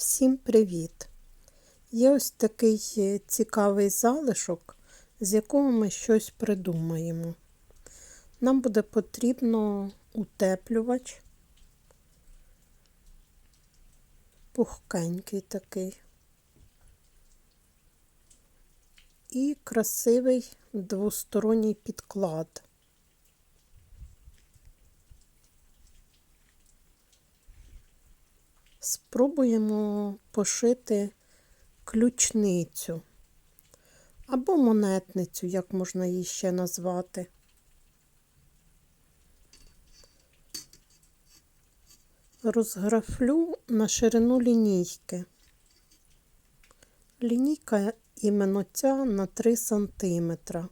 Всім привіт! Є ось такий е, цікавий залишок, з якого ми щось придумаємо. Нам буде потрібно утеплювач, пухкенький такий. І красивий двосторонній підклад. Спробуємо пошити ключницю або монетницю, як можна її ще назвати. Розграфлю на ширину лінійки. Лінійка іменно ця на 3 сантиметра.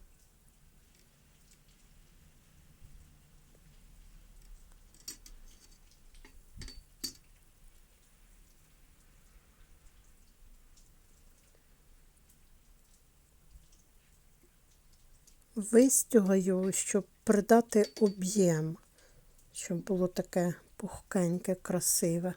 Вистюгаю, щоб придати об'єм, щоб було таке пухкеньке, красиве.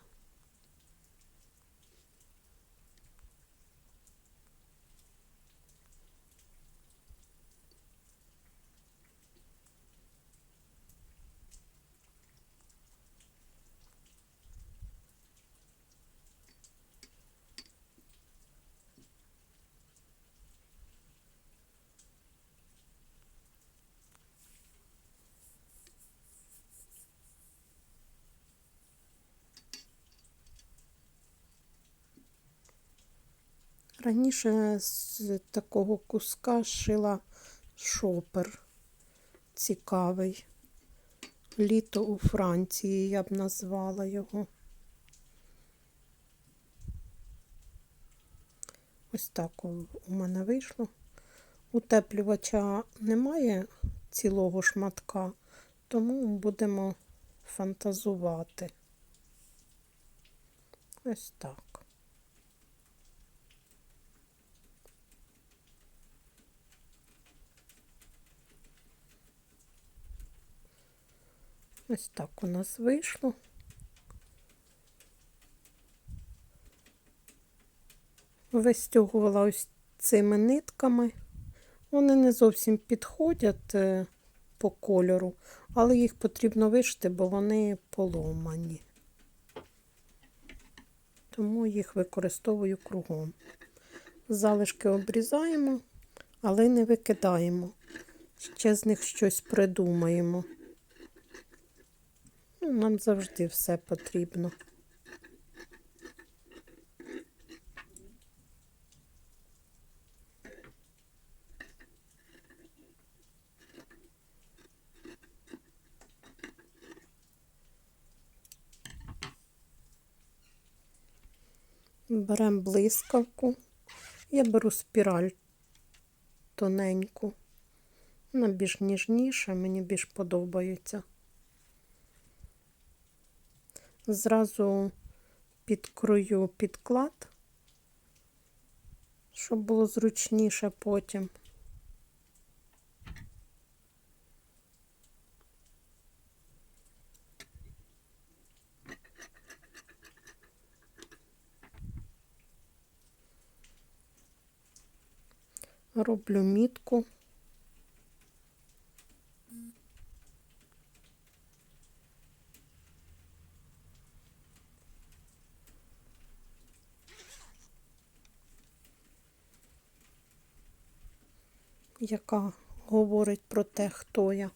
Раніше з такого куска шила шопер цікавий. Літо у Франції я б назвала його. Ось так у мене вийшло. Утеплювача немає цілого шматка, тому будемо фантазувати. Ось так. Ось так у нас вийшло. Вистягувала ось цими нитками. Вони не зовсім підходять е, по кольору, але їх потрібно вишити, бо вони поломані. Тому їх використовую кругом. Залишки обрізаємо, але не викидаємо. Ще з них щось придумаємо. Ну, Нам завжди все потрібно. Беремо блискавку. Я беру спіраль тоненьку. Вона більш ніжніша, мені більш подобається. Зразу підкрою підклад, щоб було зручніше потім. Роблю мітку. Яка говорить про те, хто я.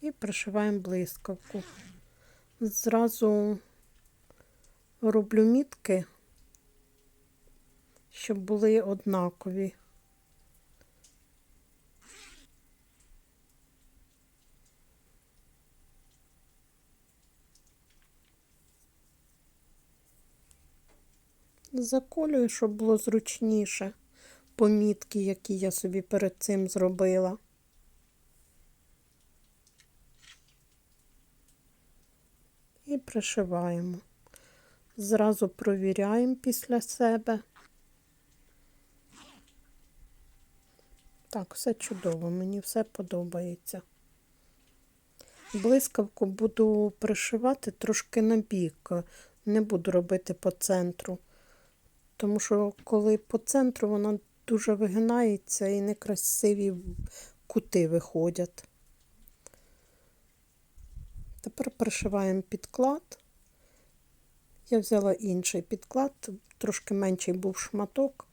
І пришиваємо блискавку. Зразу роблю мітки, щоб були однакові. Заколюю, щоб було зручніше помітки, які я собі перед цим зробила. І пришиваємо. Зразу провіряємо після себе. Так, все чудово, мені все подобається. Блискавку буду пришивати трошки на бік, не буду робити по центру. Тому що коли по центру вона дуже вигинається і некрасиві кути виходять. Тепер пришиваємо підклад. Я взяла інший підклад, трошки менший був шматок,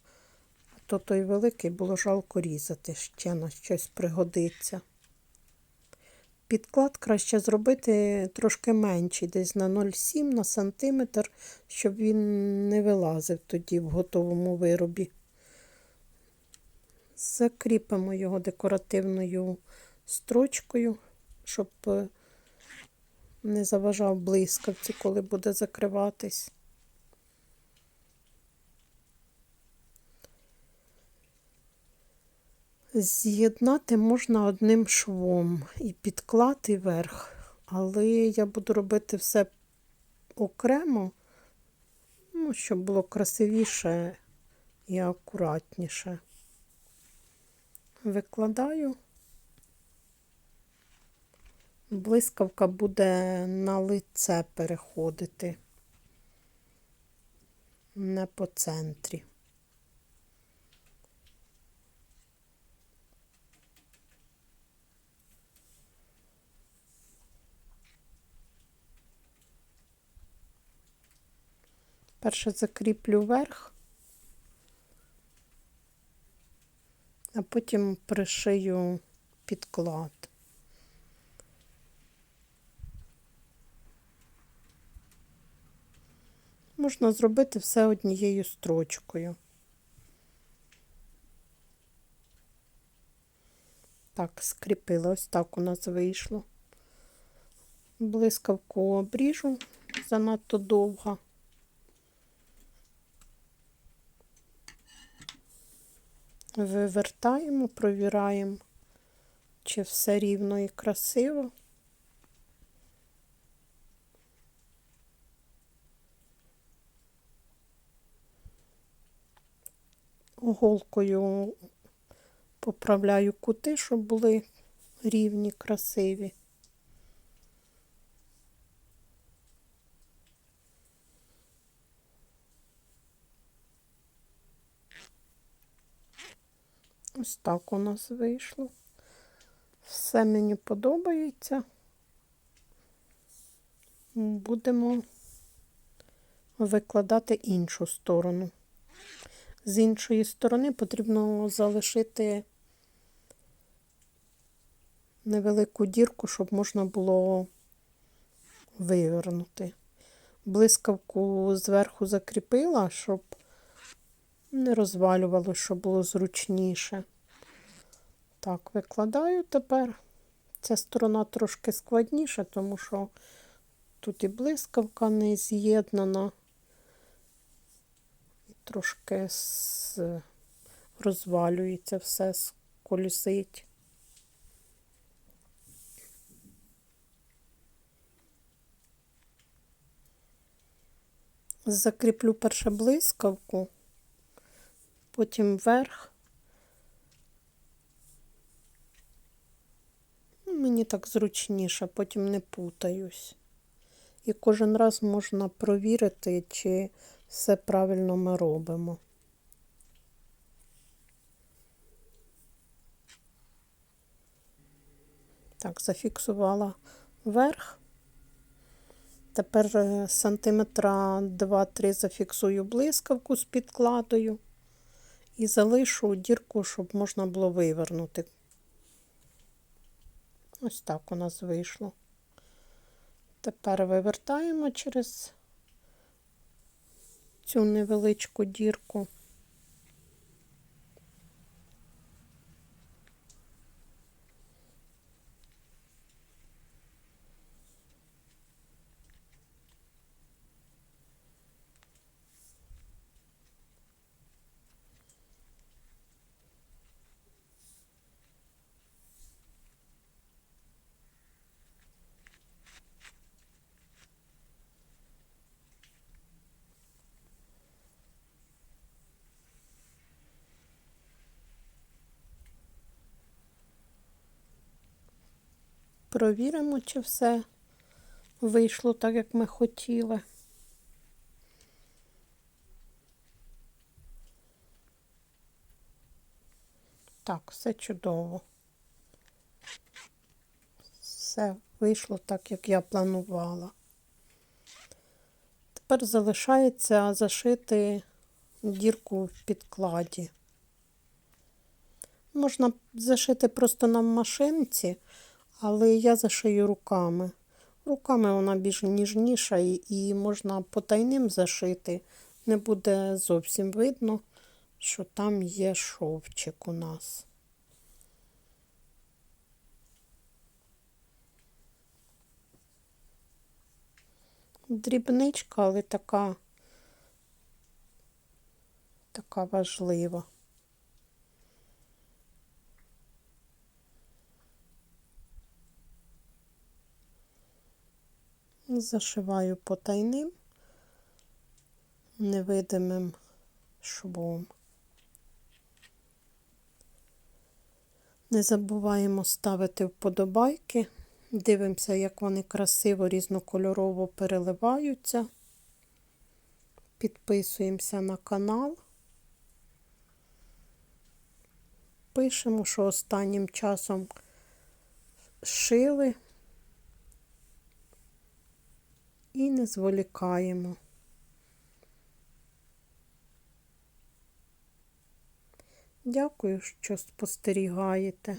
а то той великий було жалко різати, ще на щось пригодиться. Підклад краще зробити трошки менший, десь на 0,7 на сантиметр, щоб він не вилазив тоді в готовому виробі. Закріпимо його декоративною строчкою, щоб е, не заважав блискавці, коли буде закриватись. З'єднати можна одним швом і підклад, і верх, але я буду робити все окремо, ну, щоб було красивіше і акуратніше. Викладаю. Блискавка буде на лице переходити, не по центрі. Перше закріплю верх, а потім пришию підклад. Можна зробити все однією строчкою. Так, скріпила, ось так у нас вийшло. Блискавку обріжу занадто довго. Вивертаємо, провіраємо, чи все рівно і красиво. Голкою поправляю кути, щоб були рівні, красиві. Ось так у нас вийшло. Все мені подобається. Будемо викладати іншу сторону. З іншої сторони потрібно залишити невелику дірку, щоб можна було вивернути. Блискавку зверху закріпила, щоб не розвалювало, щоб було зручніше. Так, викладаю тепер. Ця сторона трошки складніша, тому що тут і блискавка не з'єднана, і трошки розвалюється все, колісить. Закріплю перше блискавку потім вверх. Ну, мені так зручніше, потім не путаюсь. І кожен раз можна провірити, чи все правильно ми робимо. Так, зафіксувала верх. Тепер е, сантиметра 2-3 зафіксую блискавку з підкладою і залишу дірку, щоб можна було вивернути. Ось так у нас вийшло. Тепер вивертаємо через цю невеличку дірку. Провіримо, чи все вийшло так, як ми хотіли. Так, все чудово. Все вийшло так, як я планувала. Тепер залишається зашити дірку в підкладі. Можна зашити просто на машинці, але я зашию руками. Руками вона більш ніжніша і, можна потайним зашити. Не буде зовсім видно, що там є шовчик у нас. Дрібничка, але така, така важлива. Зашиваю потайним невидимим швом. Не забуваємо ставити вподобайки. Дивимося, як вони красиво, різнокольорово переливаються. Підписуємося на канал. Пишемо, що останнім часом шили і не зволікаємо. Дякую, що спостерігаєте.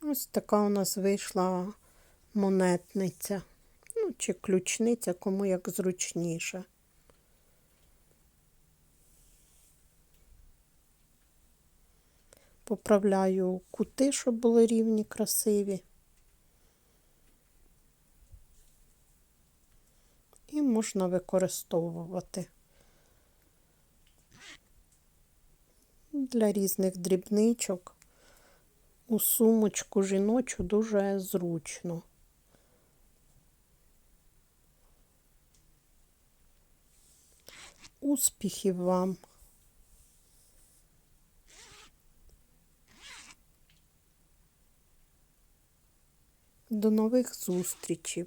Ось така у нас вийшла монетниця. Чи ключниця, кому як зручніше. Поправляю кути, щоб були рівні, красиві. І можна використовувати для різних дрібничок. У сумочку жіночу дуже зручно. Успіхів вам! До нових зустрічей!